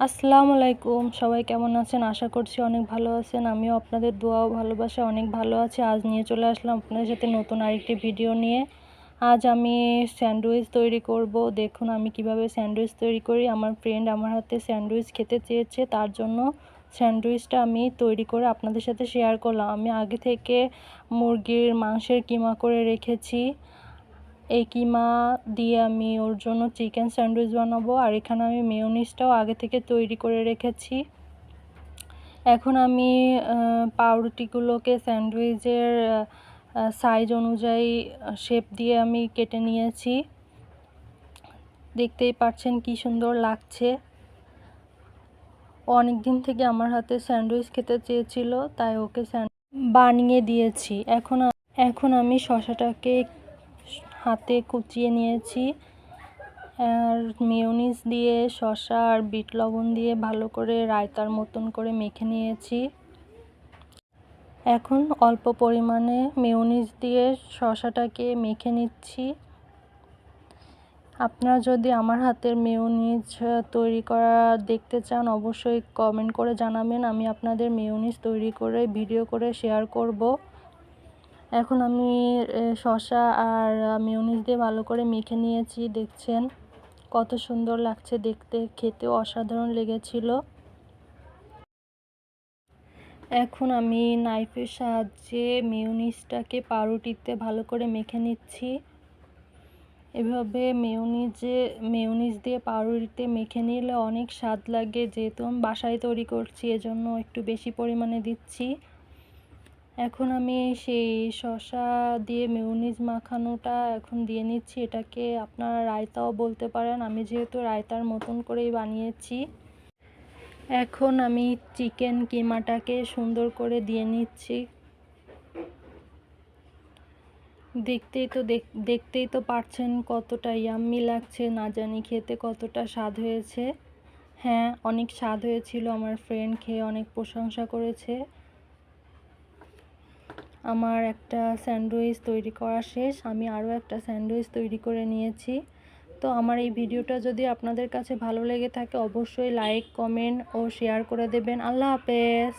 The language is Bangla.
আসসালামু আলাইকুম। সবাই কেমন আছেন? আশা করছি অনেক ভালো আছেন। আমিও আপনাদের দোয়া ও ভালোবাসা অনেক ভালো আছি। আজ নিয়ে চলে আসলাম আপনাদের সাথে নতুন আরেকটি ভিডিও নিয়ে। আজ আমি স্যান্ডউইচ তৈরি করব। দেখুন, আমি কীভাবে স্যান্ডউইচ তৈরি করি। আমার ফ্রেন্ড আমার হাতে স্যান্ডউইচ খেতে চেয়েছে। তার জন্য স্যান্ডউইচটা আমি তৈরি করে আপনাদের সাথে শেয়ার করলাম। আমি আগে থেকে মুরগির মাংসের কিমা করে রেখেছি। এই কিমা দিয়ে আমি ওর জন্য চিকেন স্যান্ডউইচ বানাবো। আর এখানে আমি মেয়নিজটাও আগে থেকে তৈরি করে রেখেছি। এখন আমি পাউরুটিগুলোকে স্যান্ডউইচের সাইজ অনুযায়ী শেপ দিয়ে আমি কেটে নিয়েছি। দেখতেই পাচ্ছেন কি সুন্দর লাগছে। অনেক দিন থেকে আমার হাতে স্যান্ডউইচ খেতে চেয়েছিল, তাই ওকে বানিয়ে দিয়েছি। এখন এখন আমি শশাটাকে হাতে কুচিয়ে নিয়েছি। আর মেয়নিজ দিয়ে শসা আর বিট লবণ দিয়ে ভালো করে রায়তার মতন করে মেখে নিয়েছি। এখন অল্প পরিমাণে মেয়নিজ দিয়ে শসাটাকে মেখে নিচ্ছি। আপনারা যদি আমার হাতের মেয়নিজ তৈরি করা দেখতে চান, অবশ্যই কমেন্ট করে জানাবেন। আমি আপনাদের মেয়নিজ তৈরি করে, ভিডিও করে শেয়ার করব। এখন আমি শসা আর মেয়নিজ দিয়ে ভালো করে মেখে নিয়েছি, দেখছেন? কত সুন্দর লাগছে দেখতে, খেতেও অসাধারণ লেগেছিল। এখন আমি নাইফের সাহায্যে মেয়নিজটাকে পাউরুটিতে ভালো করে মেখে নিচ্ছি। এভাবে মেয়নিজে, মেয়নিজ দিয়ে পাউরুটিতে মেখে নিলে অনেক স্বাদ লাগে, যেহেতু আমি বাসায় তৈরি করছি, এজন্য একটু বেশি পরিমাণে দিচ্ছি। এখন আমি সেই শসা দিয়ে মেয়নিজ মাখানোটা এখন দিয়ে নিচ্ছি। এটাকে আপনারা রায়তাও বলতে পারেন। আমি যেহেতু রায়তার মতন করেই বানিয়েছি, এখন আমি চিকেন কিমাটাকে সুন্দর করে দিয়ে নিচ্ছি। দেখতেই তো দেখতেই তো পারছেন কতটা ইয়াম্মি লাগছে। না জানি খেতে কতটা স্বাদ হয়েছে। হ্যাঁ অনেক স্বাদ হয়েছিল আমার ফ্রেন্ড খেয়ে, অনেক প্রশংসা করেছে। আমার একটা স্যান্ডউইচ তৈরি করা শেষ, আমি আরও একটা স্যান্ডউইচ তৈরি করে নিয়েছি। তো আমার এই ভিডিওটা যদি আপনাদের কাছে ভালো লেগে থাকে, অবশ্যই লাইক, কমেন্ট ও শেয়ার করে দেবেন। আল্লাহ হাফেজ।